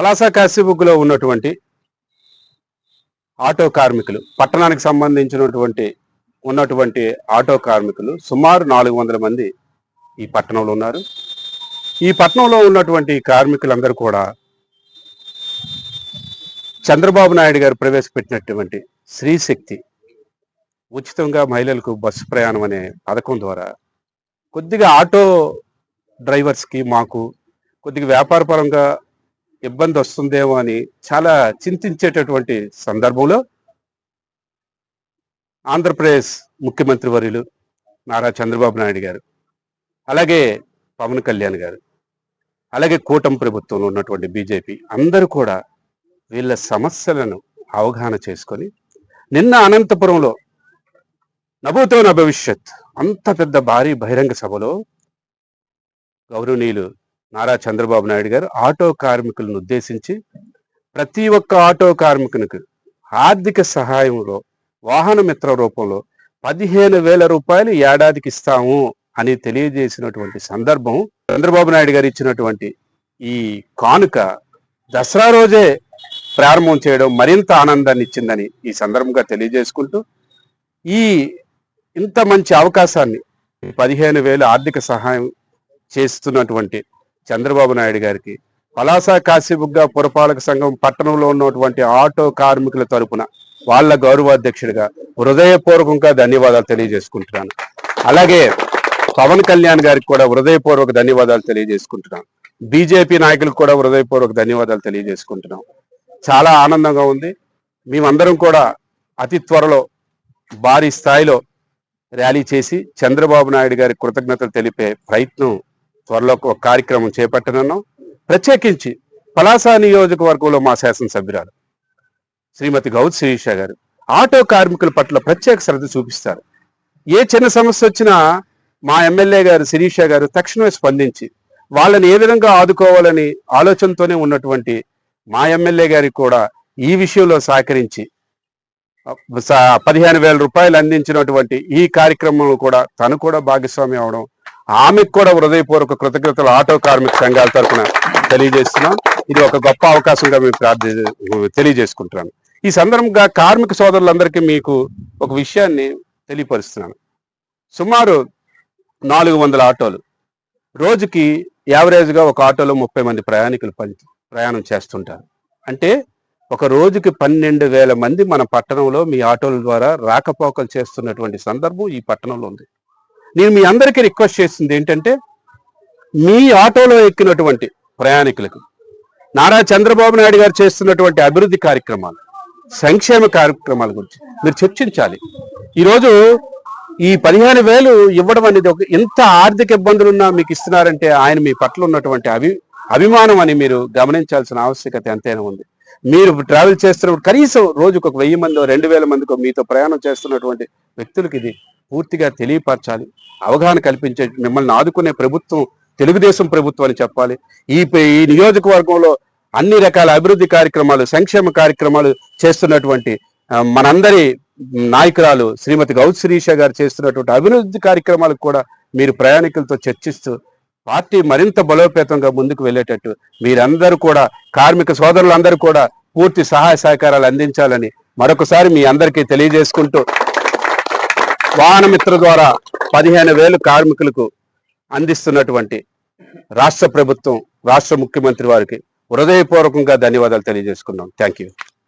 పలాస కాశీబుగ్గులో ఉన్నటువంటి ఆటో కార్మికులు పట్టణానికి సంబంధించినటువంటి ఉన్నటువంటి ఆటో కార్మికులు సుమారు నాలుగు వందల మంది ఈ పట్టణంలో ఉన్నారు. ఈ పట్టణంలో ఉన్నటువంటి కార్మికులందరూ కూడా చంద్రబాబు నాయుడు గారు ప్రవేశపెట్టినటువంటి స్త్రీశక్తి ఉచితంగా మహిళలకు బస్సు ప్రయాణం అనే పథకం ద్వారా కొద్దిగా ఆటో డ్రైవర్స్కి మాకు కొద్దిగా వ్యాపారపరంగా ఇబ్బంది వస్తుందేమో అని చాలా చింతించేటటువంటి సందర్భంలో ఆంధ్రప్రదేశ్ ముఖ్యమంత్రి వర్యులు నారా చంద్రబాబు నాయుడు గారు అలాగే పవన్ కళ్యాణ్ గారు అలాగే కూటమి ప్రభుత్వంలో ఉన్నటువంటి బీజేపీ అందరూ కూడా వీళ్ళ సమస్యలను అవగాహన చేసుకొని నిన్న అనంతపురంలో నభూతో నా భవిష్యత్ అంత పెద్ద భారీ బహిరంగ సభలో గౌరవనీయులు నారా చంద్రబాబు నాయుడు గారు ఆటో కార్మికులను ఉద్దేశించి ప్రతి ఒక్క ఆటో కార్మికునికి ఆర్థిక సహాయంలో వాహన మిత్ర రూపంలో పదిహేను వేల రూపాయలు ఏడాదికి ఇస్తాము అని తెలియజేసినటువంటి సందర్భం చంద్రబాబు నాయుడు గారు ఇచ్చినటువంటి ఈ కానుక దసరా రోజే ప్రారంభం చేయడం మరింత ఆనందాన్ని ఇచ్చిందని ఈ సందర్భంగా తెలియజేసుకుంటూ ఈ ఇంత మంచి అవకాశాన్ని పదిహేను వేలు ఆర్థిక సహాయం చేస్తున్నటువంటి చంద్రబాబు నాయుడు గారికి. పలాస కాశీబుగ్గా పురపాలక సంఘం పట్టణంలో ఉన్నటువంటి ఆటో కార్మికుల తరపున వాళ్ళ గౌరవాధ్యక్షుడిగా హృదయపూర్వకంగా ధన్యవాదాలు తెలియజేసుకుంటున్నాను. అలాగే పవన్ కళ్యాణ్ గారికి కూడా హృదయపూర్వక ధన్యవాదాలు తెలియజేసుకుంటున్నాను. బీజేపీ నాయకులకు కూడా హృదయపూర్వక ధన్యవాదాలు తెలియజేసుకుంటున్నాం చాలా ఆనందంగా ఉంది. మేమందరం కూడా అతి త్వరలో భారీ స్థాయిలో ర్యాలీ చేసి చంద్రబాబు నాయుడు గారి కృతజ్ఞతలు తెలిపే ప్రయత్నం త్వరలో ఒక కార్యక్రమం చేపట్టనున్నాం. ప్రత్యేకించి పలాస నియోజకవర్గంలో మా శాసనసభ్యురాలు శ్రీమతి గౌత్ శిరీష గారు ఆటో కార్మికుల పట్ల ప్రత్యేక శ్రద్ధ చూపిస్తారు. ఏ చిన్న సమస్య వచ్చినా మా ఎమ్మెల్యే గారు శిరీష గారు తక్షణమే స్పందించి వాళ్ళని ఏ విధంగా ఆదుకోవాలని ఆలోచనతోనే ఉన్నటువంటి మా ఎమ్మెల్యే గారికి కూడా ఈ విషయంలో సహకరించి పదిహేను వేల రూపాయలు అందించినటువంటి ఈ కార్యక్రమంలో కూడా తను కూడా భాగస్వామి అవడం ఆమెకు కూడా హృదయపూర్వక కృతజ్ఞతలు ఆటో కార్మిక సంఘాల తరఫున తెలియజేస్తున్నాం. ఇది ఒక గొప్ప అవకాశంగా మేము ప్రార్థి తెలియజేసుకుంటున్నాను. ఈ సందర్భంగా కార్మిక సోదరులందరికీ మీకు ఒక విషయాన్ని తెలియపరుస్తున్నాను. సుమారు నాలుగు వందల ఆటోలు. రోజుకి యావరేజ్గా ఒక ఆటోలో ముప్పై మంది ప్రయాణికులు పని ప్రయాణం చేస్తుంటారు. అంటే ఒక రోజుకి పన్నెండు వేల మంది మన పట్టణంలో మీ ఆటోల ద్వారా రాకపోకలు చేస్తున్నటువంటి సందర్భం ఈ పట్టణంలో ఉంది. నేను మీ అందరికీ రిక్వెస్ట్ చేస్తుంది ఏంటంటే మీ ఆటోలో ఎక్కినటువంటి ప్రయాణికులకు నారా చంద్రబాబు నాయుడు గారు చేస్తున్నటువంటి అభివృద్ధి కార్యక్రమాలు సంక్షేమ కార్యక్రమాల గురించి మీరు చర్చించాలి. ఈరోజు ఈ పదిహేను వేలు ఇవ్వడం అనేది ఒక ఎంత ఆర్థిక ఇబ్బందులున్నా మీకు ఇస్తున్నారంటే ఆయన మీ పట్ల ఉన్నటువంటి అభి అభిమానం అని మీరు గమనించాల్సిన ఆవశ్యకత ఎంతైనా ఉంది. మీరు ట్రావెల్ చేస్తున్నప్పుడు కనీసం రోజుకు ఒక వెయ్యి మందో రెండు వేల మందికో మీతో ప్రయాణం చేస్తున్నటువంటి వ్యక్తులకు ఇది పూర్తిగా తెలియపరచాలి. అవగాహన కల్పించే మిమ్మల్ని ఆదుకునే ప్రభుత్వం తెలుగుదేశం ప్రభుత్వం అని చెప్పాలి. ఈ ఈ నియోజకవర్గంలో అన్ని రకాల అభివృద్ధి కార్యక్రమాలు సంక్షేమ కార్యక్రమాలు చేస్తున్నటువంటి మనందరి నాయకురాలు శ్రీమతి గౌత్ శిరీష గారు చేస్తున్నటువంటి అభివృద్ధి కార్యక్రమాలకు కూడా మీరు ప్రయాణికులతో చర్చిస్తూ పార్టీ మరింత బలోపేతంగా ముందుకు వెళ్ళేటట్టు మీరందరూ కూడా కార్మిక సోదరులందరూ కూడా పూర్తి సహాయ సహకారాలు అందించాలని మరొకసారి మీ అందరికీ తెలియజేసుకుంటూ వాహనమిత్ర ద్వారా పదిహేను వేలు కార్మికులకు అందిస్తున్నటువంటి రాష్ట్ర ప్రభుత్వం రాష్ట్ర ముఖ్యమంత్రి వారికి హృదయపూర్వకంగా ధన్యవాదాలు తెలియజేసుకున్నాం థ్యాంక్ యూ.